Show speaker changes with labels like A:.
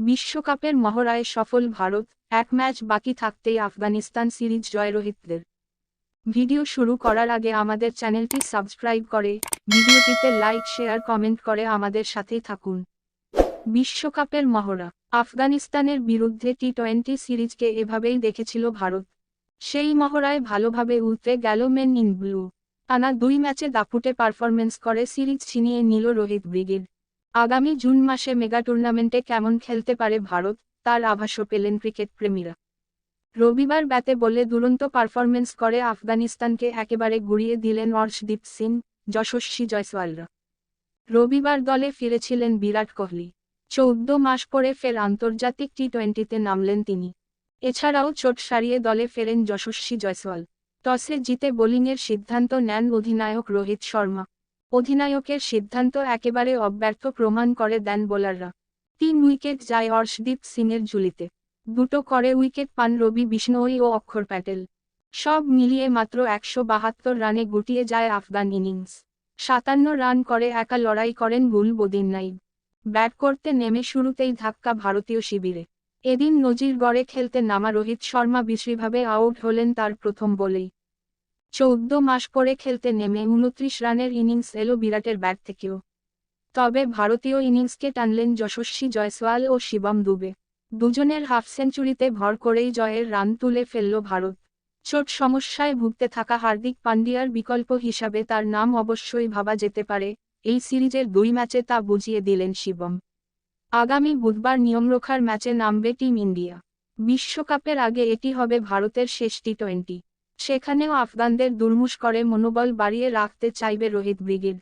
A: বিশ্বকাপের মহড়ায় সফল ভারত, এক ম্যাচ বাকি থাকতেই আফগানিস্তান সিরিজ জয় রোহিতদের ভিডিও শুরু করার আগে আমাদের চ্যানেলটি সাবস্ক্রাইব করে, ভিডিওটিতে লাইক, শেয়ার, কমেন্ট করে আমাদের সাথেই থাকুন। বিশ্বকাপের মহড়া। আফগানিস্তানের বিরুদ্ধে টি টোয়েন্টি সিরিজকে এভাবেই দেখেছিল ভারত। সেই মহড়ায় ভালোভাবে উতরে গেল মেন ইন ব্লু। টানা দুই ম্যাচে দাপুটে পারফরমেন্স করে সিরিজ ছিনিয়ে নিল রোহিত ব্রিগেড। আগামী জুন মাসে মেগা টুর্নামেন্টে কেমন খেলতে পারে ভারত, তার আভাসও পেলেন ক্রিকেট প্রেমীরা। রবিবার ব্যাতে বলে দুরন্ত পারফরমেন্স করে আফগানিস্তানকে একেবারে গুড়িয়ে দিলেন অর্শদীপ সিং, যশস্বী জয়সওয়ালরা। রবিবার দলে ফিরেছিলেন বিরাট কোহলি। চৌদ্দ মাস পরে ফের আন্তর্জাতিক টি টোয়েন্টিতে নামলেন তিনি। এছাড়াও চোট সারিয়ে দলে ফেরেন যশস্বী জয়সওয়াল। টসে জিতে বোলিংয়ের সিদ্ধান্ত নেন অধিনায়ক রোহিত শর্মা। অধিনায়কের সিদ্ধান্ত একেবারে অব্যর্থ প্রমাণ করে দেন বোলাররা। তিন উইকেট যায় অর্শদীপ সিংয়ের ঝুলিতে। দুটো করে উইকেট পান রবি বিষ্ণোই ও অক্ষর প্যাটেল। সব মিলিয়ে মাত্র একশো বাহাত্তর রানে গুটিয়ে যায় আফগান ইনিংস। সাতান্ন রান করে একা লড়াই করেন গুল বদিন নাইব ব্যাট করতে নেমে শুরুতেই ধাক্কা ভারতীয় শিবিরে। এদিন নজির গড়ে খেলতে নামা রোহিত শর্মা বিশ্রীভাবে আউট হলেন তার প্রথম বলেই। চৌদ্দ মাস পরে খেলতে নেমে উনত্রিশ রানের ইনিংস এলো বিরাটের ব্যাট থেকেও। তবে ভারতীয় ইনিংসকে টানলেন যশস্বী জয়সওয়াল ও শিবম দুবে। দুজনের হাফ সেঞ্চুরিতে ভর করেই জয়ের রান তুলে ফেলল ভারত। চোট সমস্যায় ভুগতে থাকা হার্দিক পান্ডিয়ার বিকল্প হিসাবে তার নাম অবশ্যই ভাবা যেতে পারে এই সিরিজের দুই ম্যাচে তা বুঝিয়ে দিলেন শিবম। আগামী বুধবার নিয়মরক্ষার ম্যাচে নামবে টিম ইন্ডিয়া। বিশ্বকাপের আগে এটি হবে ভারতের শেষ টি টোয়েন্টি সেখানেও আফগানদের দুর্মুশ করে মনোবল বাড়িয়ে রাখতে চাইবে রোহিত ব্রিগেড।